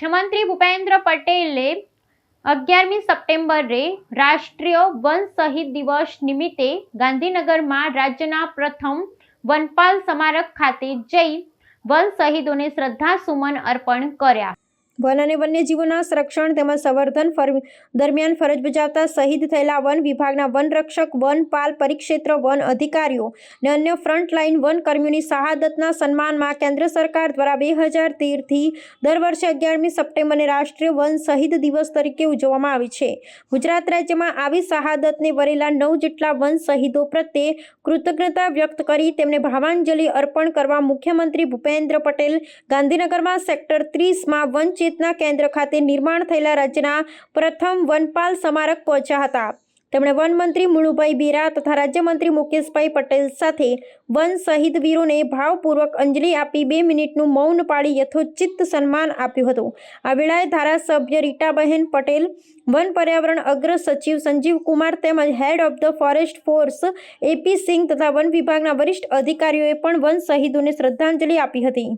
મુખ્યમંત્રી ભૂપેન્દ્ર પટેલે અગિયારમી સપ્ટેમ્બરે રાષ્ટ્રીય વન શહીદ દિવસ નિમિત્તે ગાંધીનગરમાં રાજ્યના પ્રથમ વનપાલ સ્મારક ખાતે જઈ વન શહીદોને શ્રદ્ધાસુમન અર્પણ કર્યા. વન અને વન્યજીવોના સંરક્ષણ તેમજ સંવર્ધન દરમિયાન ફરજ બજાવતા શહીદ થયેલા વન વિભાગના વનરક્ષક વનપાલ પરિક્ષેત્ર, વન અધિકારીઓ અને અન્ય ફ્રન્ટલાઇન વન કર્મીઓની શહાદતના સન્માનમાં કેન્દ્ર સરકાર દ્વારા બે હજાર તેરથી દર વર્ષે અગિયારમી સપ્ટેમ્બરને રાષ્ટ્રીય વન શહીદ દિવસ તરીકે ઉજવવામાં આવે છે. ગુજરાત રાજ્યમાં આવી શહાદતને વરેલા નવ જેટલા વન શહીદો પ્રત્યે કૃતજ્ઞતા વ્યક્ત કરી તેમને ભાવાંજલિ અર્પણ કરવા મુખ્યમંત્રી ભૂપેન્દ્ર પટેલ ગાંધીનગરમાં સેક્ટર ત્રીસમાં વન ચેતના કેન્દ્ર ખાતે નિર્માણ થયેલા રાજ્યના પ્રથમ વનપાલ સ્મારક પહોંચ્યા હતા. તેમણે વનમંત્રી મુળુભાઈ બીરા તથા રાજ્યમંત્રી મુકેશભાઈ પટેલ સાથે વન શહીદ વીરોને ભાવપૂર્વક અંજલિ આપી બે મિનિટનું મૌન પાળી યથોચિત્ત સન્માન આપ્યું હતું. આ વેળાએ ધારાસભ્ય રીટાબહેન પટેલ, વન પર્યાવરણ અગ્ર સચિવ સંજીવ કુમાર તેમજ head of the forest force AP Singh તથા વન વિભાગના વરિષ્ઠ અધિકારીઓએ પણ વન શહીદોને શ્રદ્ધાંજલિ આપી હતી.